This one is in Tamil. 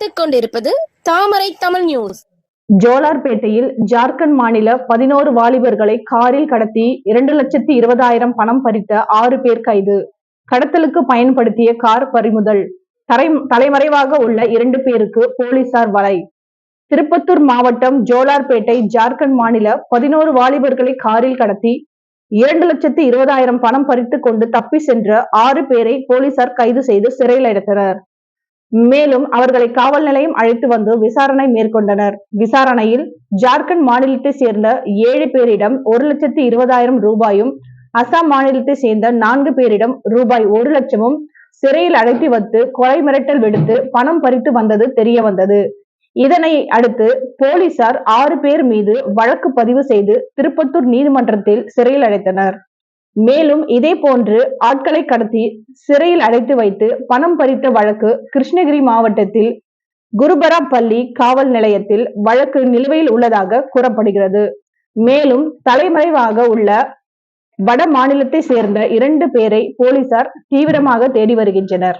பார்த்துக் கொண்டிருப்பது தாமரை தமிழ் நியூஸ் ஜோலார்பேட்டையில் ஜார்க்கண்ட் மாநில பதினோரு வாலிபர்களை காரில் கடத்தி இரண்டு லட்சத்தி இருபதாயிரம் பணம் பறித்த ஆறு பேர் கைது. கடத்தலுக்கு பயன்படுத்திய கார் பறிமுதல். தரை தலைமறைவாக உள்ள இரண்டு பேருக்கு போலீசார் வலை. திருப்பத்தூர் மாவட்டம் ஜோலார்பேட்டை ஜார்க்கண்ட் மாநில பதினோரு வாலிபர்களை காரில் கடத்தி இரண்டு லட்சத்தி இருபதாயிரம் பணம் பறித்து கொண்டு தப்பி சென்ற ஆறு பேரை போலீசார் கைது செய்து சிறையில் அடைத்தனர். மேலும் அவர்களை காவல் நிலையம் அழைத்து வந்து விசாரணை மேற்கொண்டனர். விசாரணையில் ஜார்க்கண்ட் மாநிலத்தை சேர்ந்த ஏழு பேரிடம் ஒரு லட்சத்தி இருபதாயிரம் ரூபாயும் அசாம் மாநிலத்தை சேர்ந்த நான்கு பேரிடம் ரூபாய் ஒரு லட்சமும் சிறையில் அழைத்து வைத்து கொலை மிரட்டல் விடுத்து பணம் பறித்து வந்தது தெரிய வந்தது. இதனை அடுத்து போலீசார் ஆறு பேர் மீது வழக்கு பதிவு செய்து திருப்பத்தூர் நீதிமன்றத்தில் சிறையில் அடைத்தனர். மேலும் இதே போன்று ஆட்களை கடத்தி சிறையில் அடைத்து வைத்து பணம் பறித்த வழக்கு கிருஷ்ணகிரி மாவட்டத்தில் குருபராப்பள்ளி காவல் நிலையத்தில் வழக்கு நிலுவையில் உள்ளதாக கூறப்படுகிறது. மேலும் தலைமறைவாக உள்ள வட மாநிலத்தை சேர்ந்த இரண்டு பேரை போலீசார் தீவிரமாக தேடி வருகின்றனர்.